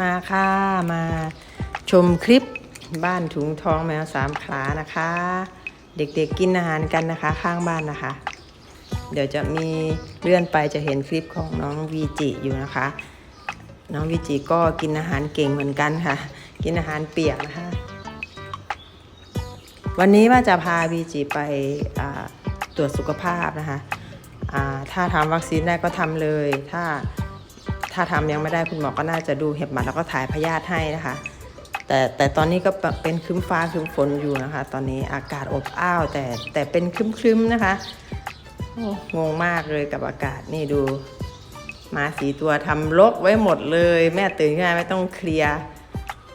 นะคะมาชมคลิปบ้านถุงทองแมวสามขานะคะ เด็กๆกินอาหารกันนะคะ ข้างบ้านนะคะ เดี๋ยวจะมีเลื่อนไปจะเห็นคลิปของน้องวีจิอยู่นะคะ น้องวีจิก็กินอาหารเก่งเหมือนกันค่ะ กินอาหารเปียกนะคะ วันนี้ว่าจะพาวีจิไปตรวจสุขภาพนะคะถ้าทำวัคซีนได้ก็ทำเลยถ้า ถ้าทำยังไม่ได้คุณหมอก็น่าจะดูเห็บหมัดแล้วก็ถ่ายพยาธิให้นะคะ แต่แต่ตอนนี้ก็เป็นครึ้มฟ้าครึ้มฝนอยู่นะคะ ตอนนี้อากาศอบอ้าว แต่แต่เป็นครึ้มๆนะคะงงมากเลยกับอากาศนี่ดูมาสีตัวทำลกไว้หมดเลย แม่ตื่นขึ้นมาไม่ต้องเคลียร์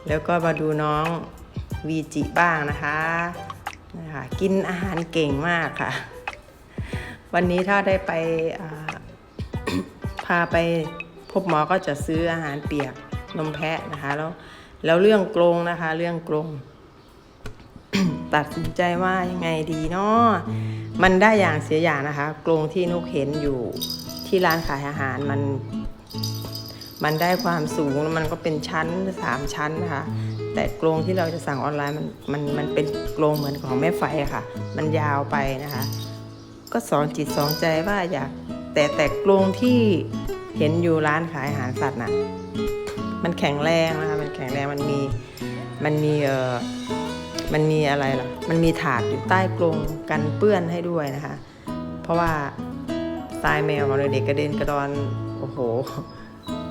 แล้วก็มาดูน้องวีจิบ้างนะคะนะคะกินอาหารเก่งมากค่ะ วันนี้ถ้าได้ไปพาไป พบหมอก็จะซื้ออาหารเปียกนมแพะนะคะแล้วแล้วเรื่องกรงนะคะ เรื่องกรงตัดสินใจว่ายังไงดีเนาะมันได้อย่างเสียอย่างนะคะ กรงที่นุกเห็นอยู่ที่ร้านขายอาหารมัน มันได้ความสูงมันก็เป็นชั้นสามชั้นนะคะ แต่กรงที่เราจะสั่งออนไลน์มันมันมันเป็นกรงเหมือนของแม่ไฟอะค่ะ มันยาวไปนะคะ ก็สองจิตสองใจว่าอยากแต่แต่กรงที่ เห็นอยู่ร้านขายอาหารสัตว์น่ะ มันแข็งแรงนะคะ มันแข็งแรง มันมี มันมีเอ่อ มันมีอะไรล่ะ มันมีถาดอยู่ใต้กรงกันเปื้อนให้ด้วยนะคะ เพราะว่าทรายแมวของเด็กกระเด็นกระดอน โอ้โห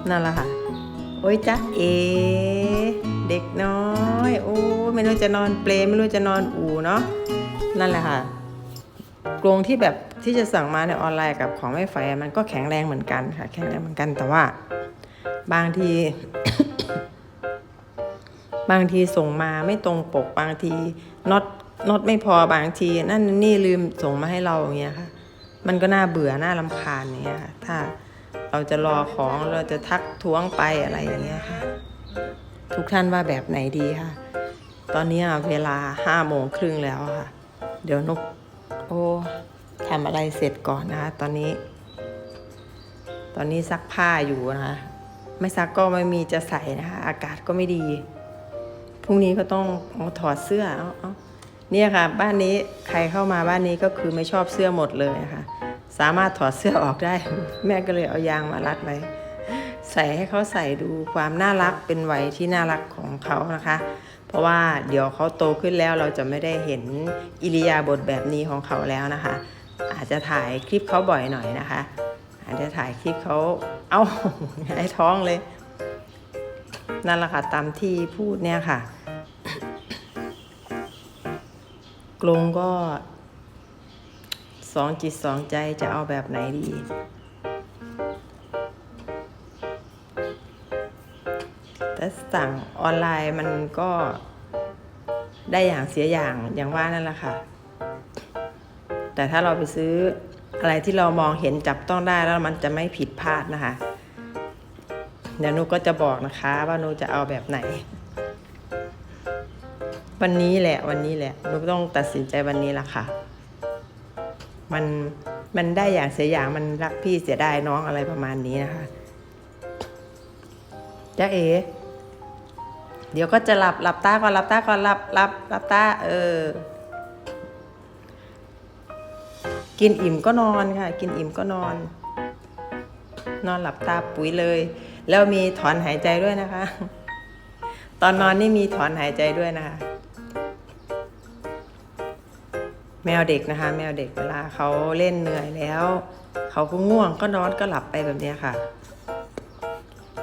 นั่นแหละค่ะ โอ้ยจ๊ะเอ เด็กน้อย โอ้ไม่รู้จะนอนเปลไม่รู้จะนอนอู่เนาะ นั่นแหละค่ะกรงที่แบบ ที่จะสั่งมาในออนไลน์กับของไม่ไฟอะมันก็แข็งแรงเหมือนกันค่ะ แข็งแรงเหมือนกันแต่ว่า บางที บางทีส่งมาไม่ตรงปกบางทีน็อตน็อตไม่พอบางที นั่นนี่ลืมส่งมาให้เราอย่างเงี้ยค่ะ มันก็น่าเบื่อน่าลำคาญอย่างเงี้ยค่ะ ถ้าเราจะรอของเราจะทักท้วงไปอะไรอย่างเงี้ยค่ะ ทุกท่านว่าแบบไหนดีค่ะ ตอนนี้เวลาห้าโมงครึ่งแล้วค่ะ เดี๋ยวนก โอ้ ทำอะไรเสร็จก่อนนะคะ ตอนนี้ ตอนนี้ซักผ้าอยู่นะคะ ไม่ซักก็ไม่มีจะใส่นะคะ อากาศก็ไม่ดี พรุ่งนี้ก็ต้องเอาถอดเสื้อเอาเอาเนี่ยค่ะ บ้านนี้ใครเข้ามาบ้านนี้ก็คือไม่ชอบเสื้อหมดเลยนะคะสามารถถอดเสื้อออกได้ แม่ก็เลยเอายางมารัดไว้ ใส่ให้เขาใส่ดูความน่ารักเป็นวัยที่น่ารักของเขานะคะ เพราะว่าเดี๋ยวเขาโตขึ้นแล้วเราจะไม่ได้เห็นอิริยาบถแบบนี้ของเขาแล้วนะคะ อาจจะถ่ายคลิปเขาบ่อยหน่อยนะคะ อาจจะถ่ายคลิปเขาเอาไอ้ท้องเลย นั่นแหละค่ะตามที่พูดเนี่ยค่ะ กรงก็สองจิตสองใจจะเอาแบบไหนดีแต่สั่งออนไลน์มันก็ได้อย่างเสียอย่างอย่างว่านั่นแหละค่ะ แต่ถ้าเราไปซื้ออะไรที่เรามองเห็นจับต้องได้แล้วมันจะไม่ผิดพลาดนะคะ เดี๋ยวนูก็จะบอกนะคะว่านูจะเอาแบบไหน วันนี้แหละวันนี้แหละนูต้องตัดสินใจวันนี้ละค่ะ มันมันได้อย่างเสียอย่างมันรักพี่เสียดายน้องอะไรประมาณนี้นะคะจ้าเอ เดี๋ยวก็จะหลับหลับตาก่อนหลับตาก่อนหลับหลับหลับตาเออ กินอิ่มก็นอนค่ะ กินอิ่มก็นอน นอนหลับตาปุ๋ยเลย แล้วมีถอนหายใจด้วยนะคะ ตอนนอนนี่มีถอนหายใจด้วยนะคะ แมวเด็กนะคะ แมวเด็กเวลาเขาเล่นเหนื่อยแล้ว เขาก็ง่วงก็นอนก็หลับไปแบบนี้ค่ะ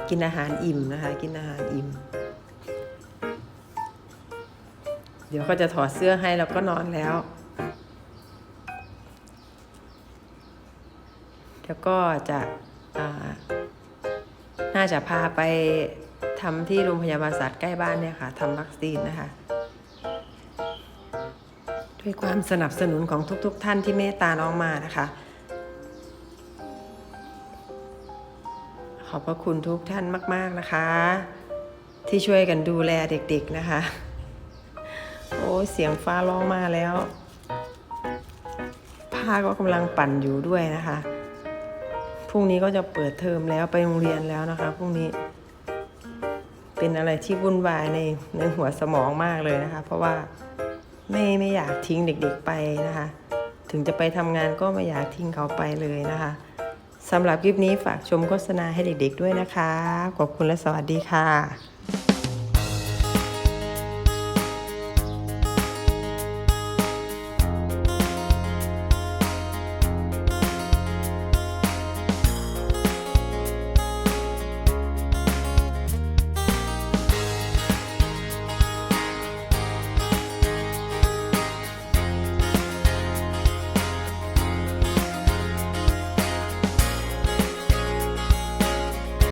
กินอาหารอิ่มนะคะ กินอาหารอิ่ม เดี๋ยวก็จะถอดเสื้อให้แล้วก็นอนแล้ว แล้วก็จะน่าจะพาไปทำที่โรงพยาบาลสัตว์ใกล้บ้านเนี่ยค่ะทำวัคซีนนะคะ ด้วยความสนับสนุนของทุกๆทท่านที่เมตตาน้องมานะคะ ขอบพระคุณทุกท่านมาก ๆนะคะ ที่ช่วยกันดูแลเด็กๆนะคะ โอ้เสียงฟ้าร้องมาแล้ว ผ้าก็กำลังปั่นอยู่ด้วยนะคะ รุ่งนี้ก็จะเปิดเทอมแล้วไปโรงเรียนแล้วนะคะพรุ่งนี้ เป็นอะไรที่วุ่นวายในในหัวสมองมากเลยนะคะ เพราะว่าไม่ไม่อยากทิ้งเด็กๆไปนะคะ ถึงจะไปทำงานก็ไม่อยากทิ้งเขาไปเลยนะคะสำหรับคลิปนี้ฝากชมโฆษณาให้เด็กๆด้วยนะคะ ขอบคุณและสวัสดีค่ะ